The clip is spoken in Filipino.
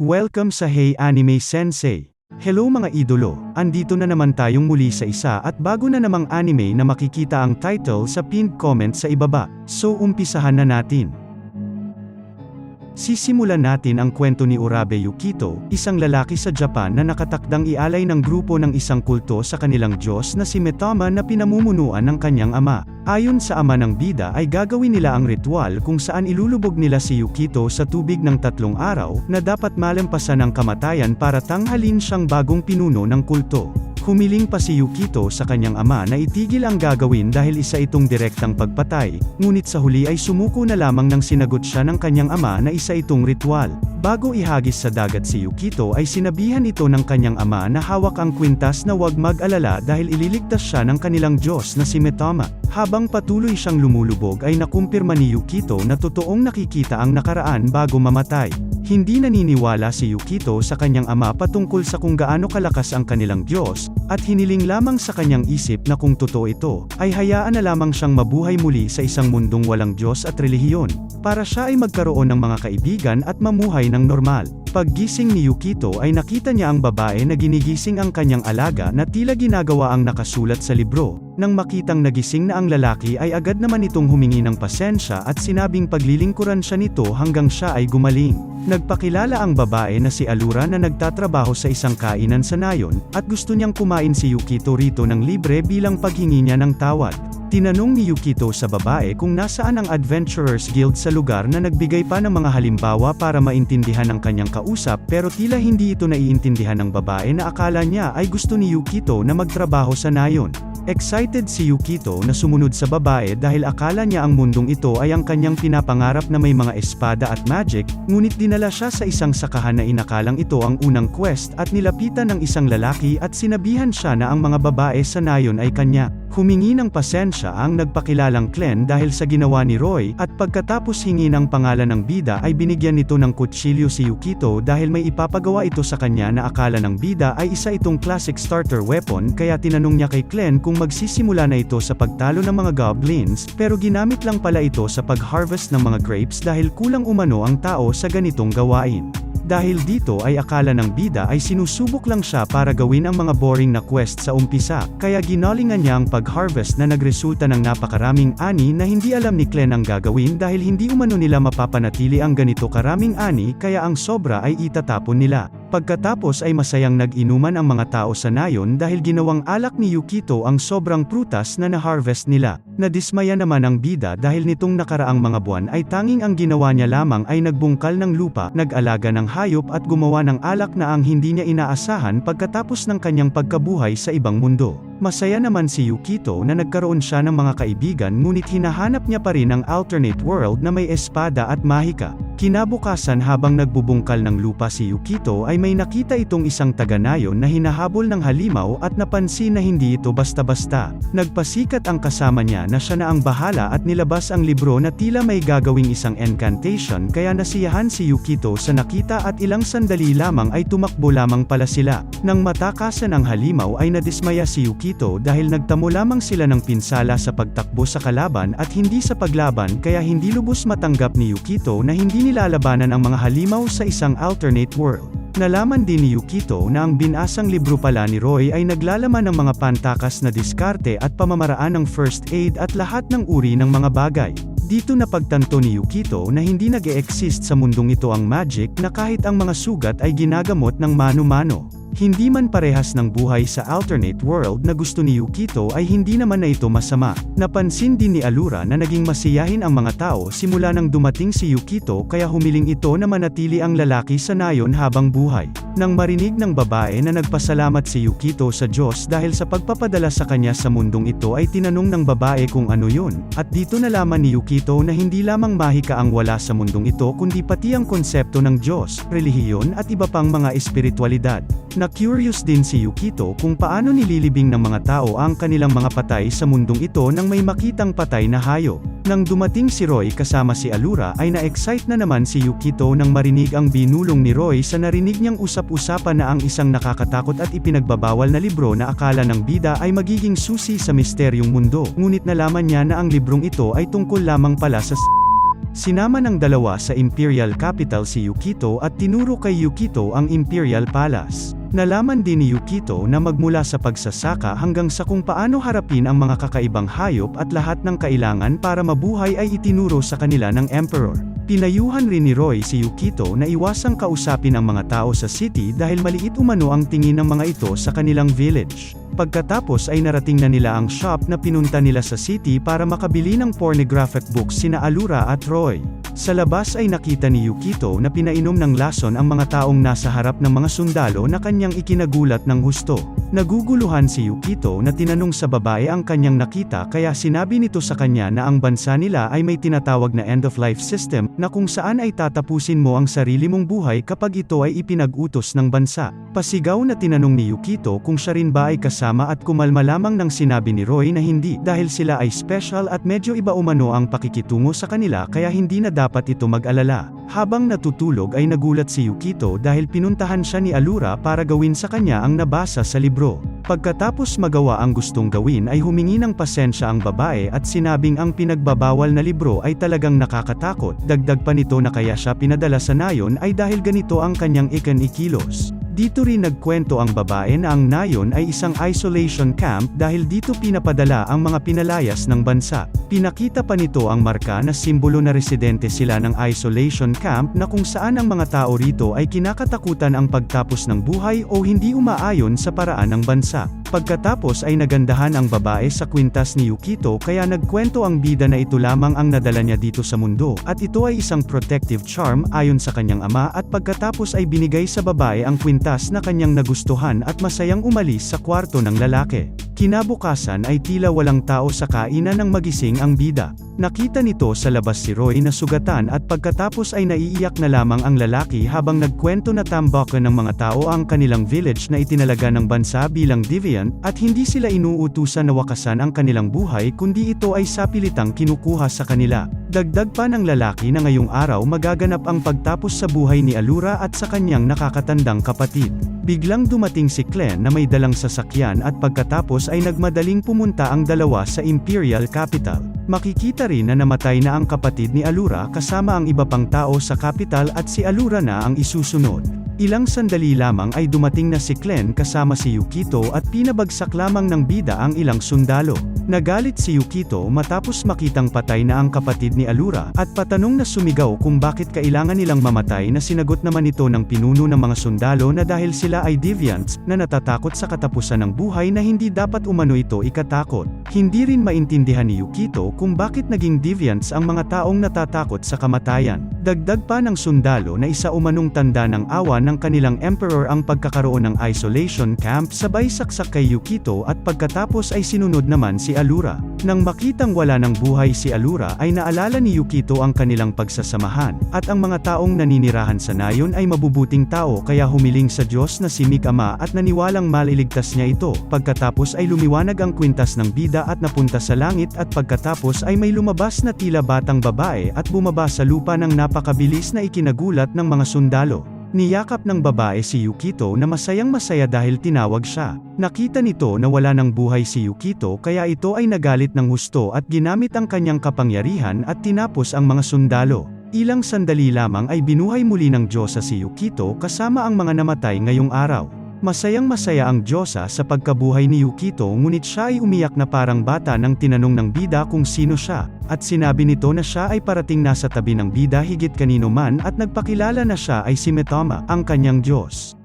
Welcome sa Hey Anime Sensei! Hello mga idolo, andito na naman tayong muli sa isa at bago na namang anime na makikita ang title sa pinned comment sa ibaba, so umpisahan na natin. Sisimulan natin ang kwento ni Urabe Yukito, isang lalaki sa Japan na nakatakdang ialay ng grupo ng isang kulto sa kanilang Diyos na si Metama na pinamumunuan ng kanyang ama. Ayon sa ama ng bida ay gagawin nila ang ritual kung saan ilulubog nila si Yukito sa tubig ng tatlong araw na dapat malampasan ang kamatayan para tanghalin siyang bagong pinuno ng kulto. Humiling pa si Yukito sa kanyang ama na itigil ang gagawin dahil isa itong direktang pagpatay, ngunit sa huli ay sumuko na lamang nang sinagot siya ng kanyang ama na isa itong ritual. Bago ihagis sa dagat si Yukito ay sinabihan ito ng kanyang ama na hawak ang kwintas na huwag mag-alala dahil ililigtas siya ng kanilang Diyos na si Metama. Habang patuloy siyang lumulubog ay nakumpirma ni Yukito na totoong nakikita ang nakaraan bago mamatay. Hindi naniniwala si Yukito sa kanyang ama patungkol sa kung gaano kalakas ang kanilang Diyos, at hiniling lamang sa kanyang isip na kung totoo ito, ay hayaan na lamang siyang mabuhay muli sa isang mundong walang Diyos at relihiyon, para siya ay magkaroon ng mga kaibigan at mamuhay ng normal. Paggising ni Yukito ay nakita niya ang babae na ginigising ang kanyang alaga na tila ginagawa ang nakasulat sa libro. Nang makitang nagising na ang lalaki ay agad naman itong humingi ng pasensya at sinabing paglilingkuran siya nito hanggang siya ay gumaling. Nagpakilala ang babae na si Alura na nagtatrabaho sa isang kainan sa nayon, at gusto niyang kumain si Yukito rito ng libre bilang paghingi niya ng tawad. Tinanong ni Yukito sa babae kung nasaan ang Adventurers Guild sa lugar na nagbigay pa ng mga halimbawa para maintindihan ang kanyang kausap pero tila hindi ito naiintindihan ng babae na akala niya ay gusto ni Yukito na magtrabaho sa nayon. Excited si Yukito na sumunod sa babae dahil akala niya ang mundong ito ay ang kanyang pinapangarap na may mga espada at magic, ngunit dinala siya sa isang sakahan na inakalang ito ang unang quest at nilapitan ng isang lalaki at sinabihan siya na ang mga babae sa nayon ay kanya. Humingi ng pasensya ang nagpakilalang Glenn dahil sa ginawa ni Roy, at pagkatapos hingi ng pangalan ng bida ay binigyan nito ng kutsilyo si Yukito dahil may ipapagawa ito sa kanya na akala ng bida ay isa itong classic starter weapon kaya tinanong niya kay Glenn kung magsisimula na ito sa pagtalo ng mga goblins, pero ginamit lang pala ito sa pag-harvest ng mga grapes dahil kulang umano ang tao sa ganitong gawain. Dahil dito ay akala ng bida ay sinusubok lang siya para gawin ang mga boring na quest sa umpisa, kaya ginalingan niya ang pag-harvest na nagresulta ng napakaraming ani na hindi alam ni Glenn ang gagawin dahil hindi umano nila mapapanatili ang ganito karaming ani kaya ang sobra ay itatapon nila. Pagkatapos ay masayang nag-inuman ang mga tao sa nayon dahil ginawang alak ni Yukito ang sobrang prutas na na-harvest nila. Nadismaya naman ang bida dahil nitong nakaraang mga buwan ay tanging ang ginawa niya lamang ay nagbungkal ng lupa, nag-alaga ng hayop at gumawa ng alak na ang hindi niya inaasahan pagkatapos ng kanyang pagkabuhay sa ibang mundo. Masaya naman si Yukito na nagkaroon siya ng mga kaibigan ngunit hinahanap niya pa rin ang alternate world na may espada at mahika. Kinabukasan habang nagbubungkal ng lupa si Yukito ay may nakita itong isang taga-nayon na hinahabol ng halimaw at napansin na hindi ito basta-basta. Nagpasikat ang kasama niya na siya na ang bahala at nilabas ang libro na tila may gagawing isang incantation kaya nasiyahan si Yukito sa nakita at ilang sandali lamang ay tumakbo lamang pala sila. Nang matakasan ang halimaw ay nadismaya si Yukito dahil nagtamo lamang sila ng pinsala sa pagtakbo sa kalaban at hindi sa paglaban kaya hindi lubos matanggap ni Yukito na hindi nila lalabanan ang mga halimaw sa isang alternate world. Nalaman din ni Yukito na ang binasang libro pala ni Roy ay naglalaman ng mga pantakas na diskarte at pamamaraan ng first aid at lahat ng uri ng mga bagay. Dito napagtanto ni Yukito na hindi nag exist sa mundong ito ang magic na kahit ang mga sugat ay ginagamot ng mano-mano. Hindi man parehas ng buhay sa alternate world na gusto ni Yukito ay hindi naman na ito masama. Napansin din ni Alura na naging masiyahin ang mga tao simula nang dumating si Yukito kaya humiling ito na manatili ang lalaki sa nayon habang buhay. Nang marinig ng babae na nagpasalamat si Yukito sa Diyos dahil sa pagpapadala sa kanya sa mundong ito ay tinanong ng babae kung ano yun, at dito nalaman ni Yukito na hindi lamang mahika ang wala sa mundong ito kundi pati ang konsepto ng Diyos, relihiyon at iba pang mga espiritualidad. Na-curious din si Yukito kung paano nililibing ng mga tao ang kanilang mga patay sa mundong ito nang may makitang patay na hayop. Nang dumating si Roy kasama si Alura ay na-excite na naman si Yukito nang marinig ang binulong ni Roy sa narinig niyang usap-usapan na ang isang nakakatakot at ipinagbabawal na libro na akala ng bida ay magiging susi sa misteryong mundo. Ngunit nalaman niya na ang librong ito ay tungkol lamang pala sa Sinama ng dalawa sa Imperial Capital si Yukito at tinuro kay Yukito ang Imperial Palace. Nalaman din ni Yukito na magmula sa pagsasaka hanggang sa kung paano harapin ang mga kakaibang hayop at lahat ng kailangan para mabuhay ay itinuro sa kanila ng Emperor. Pinayuhan rin ni Roy si Yukito na iwasang kausapin ang mga tao sa city dahil maliit umano ang tingin ng mga ito sa kanilang village. Pagkatapos ay narating na nila ang shop na pinunta nila sa city para makabili ng pornographic books sina Alura at Roy. Sa labas ay nakita ni Yukito na pinainom ng lason ang mga taong nasa harap ng mga sundalo na kanyang ikinagulat ng husto. Naguguluhan si Yukito na tinanong sa babae ang kanyang nakita kaya sinabi nito sa kanya na ang bansa nila ay may tinatawag na end-of-life system na kung saan ay tatapusin mo ang sarili mong buhay kapag ito ay ipinag-utos ng bansa. Pasigaw na tinanong ni Yukito kung siya rin ba ay kasama at kumalma lamang ng sinabi ni Roy na hindi dahil sila ay special at medyo iba umano ang pakikitungo sa kanila kaya hindi na dapat ito mag-alala. Habang natutulog ay nagulat si Yukito dahil pinuntahan siya ni Alura para gawin sa kanya ang nabasa sa libro. Pagkatapos magawa ang gustong gawin ay humingi ng pasensya ang babae at sinabing ang pinagbabawal na libro ay talagang nakakatakot, dagdag pa nito na kaya siya pinadala sa nayon ay dahil ganito ang kanyang ikan ikilos. Dito rin nagkwento ang babae na ang nayon ay isang isolation camp dahil dito pinapadala ang mga pinalayas ng bansa. Pinakita pa nito ang marka na simbolo na residente sila ng isolation camp na kung saan ang mga tao rito ay kinakatakutan ang pagtapos ng buhay o hindi umaayon sa paraan ng bansa. Pagkatapos ay nagandahan ang babae sa kwintas ni Yukito kaya nagkwento ang bida na ito lamang ang nadala niya dito sa mundo at ito ay isang protective charm ayon sa kanyang ama at pagkatapos ay binigay sa babae ang kwintas na kanyang nagustuhan at masayang umalis sa kwarto ng lalaki. Kinabukasan ay tila walang tao sa kainan ng magising ang bida. Nakita nito sa labas si Roy na sugatan at pagkatapos ay naiiyak na lamang ang lalaki habang nagkwento na tambakan ng mga tao ang kanilang village na itinalaga ng bansa bilang deviant at hindi sila inuutusan na wakasan ang kanilang buhay kundi ito ay sapilitang kinukuha sa kanila. Dagdag pa ng lalaki na ngayong araw magaganap ang pagtapos sa buhay ni Alura at sa kanyang nakakatandang kapatid. Biglang dumating si Glenn na may dalang sasakyan at pagkatapos ay nagmadaling pumunta ang dalawa sa Imperial Capital. Makikita rin na namatay na ang kapatid ni Alura kasama ang iba pang tao sa capital at si Alura na ang isusunod. Ilang sandali lamang ay dumating na si Glenn kasama si Yukito at pinabagsak lamang ng bida ang ilang sundalo. Nagalit si Yukito matapos makitang patay na ang kapatid ni Alura at patanong na sumigaw kung bakit kailangan nilang mamatay na sinagot naman ito ng pinuno ng mga sundalo na dahil sila ay deviants na natatakot sa katapusan ng buhay na hindi dapat umano ito ikatakot. Hindi rin maintindihan ni Yukito kung bakit naging deviants ang mga taong natatakot sa kamatayan. Dagdag pa ng sundalo na isa umanong tanda ng awa ng kanilang emperor ang pagkakaroon ng isolation camp sabay saksak kay Yukito at pagkatapos ay sinunod naman si Alura. Nang makitang wala ng buhay si Alura ay naalala ni Yukito ang kanilang pagsasamahan, at ang mga taong naninirahan sa nayon ay mabubuting tao kaya humiling sa Diyos na si Mikama at naniwalang maliligtas niya ito. Pagkatapos ay lumiwanag ang kwintas ng bida at napunta sa langit at pagkatapos ay may lumabas na tila batang babae at bumaba sa lupa ng napakabilis na ikinagulat ng mga sundalo. Niyakap ng babae si Yukito na masayang masaya dahil tinawag siya. Nakita nito na wala ng buhay si Yukito kaya ito ay nagalit ng husto at ginamit ang kanyang kapangyarihan at tinapos ang mga sundalo. Ilang sandali lamang ay binuhay muli ng Diyosa si Yukito kasama ang mga namatay ngayong araw. Masayang masaya ang Diyosa sa pagkabuhay ni Yukito ngunit siya ay umiyak na parang bata nang tinanong ng bida kung sino siya, at sinabi nito na siya ay parating nasa tabi ng bida higit kanino man at nagpakilala na siya ay si Metama, ang kanyang Diyos.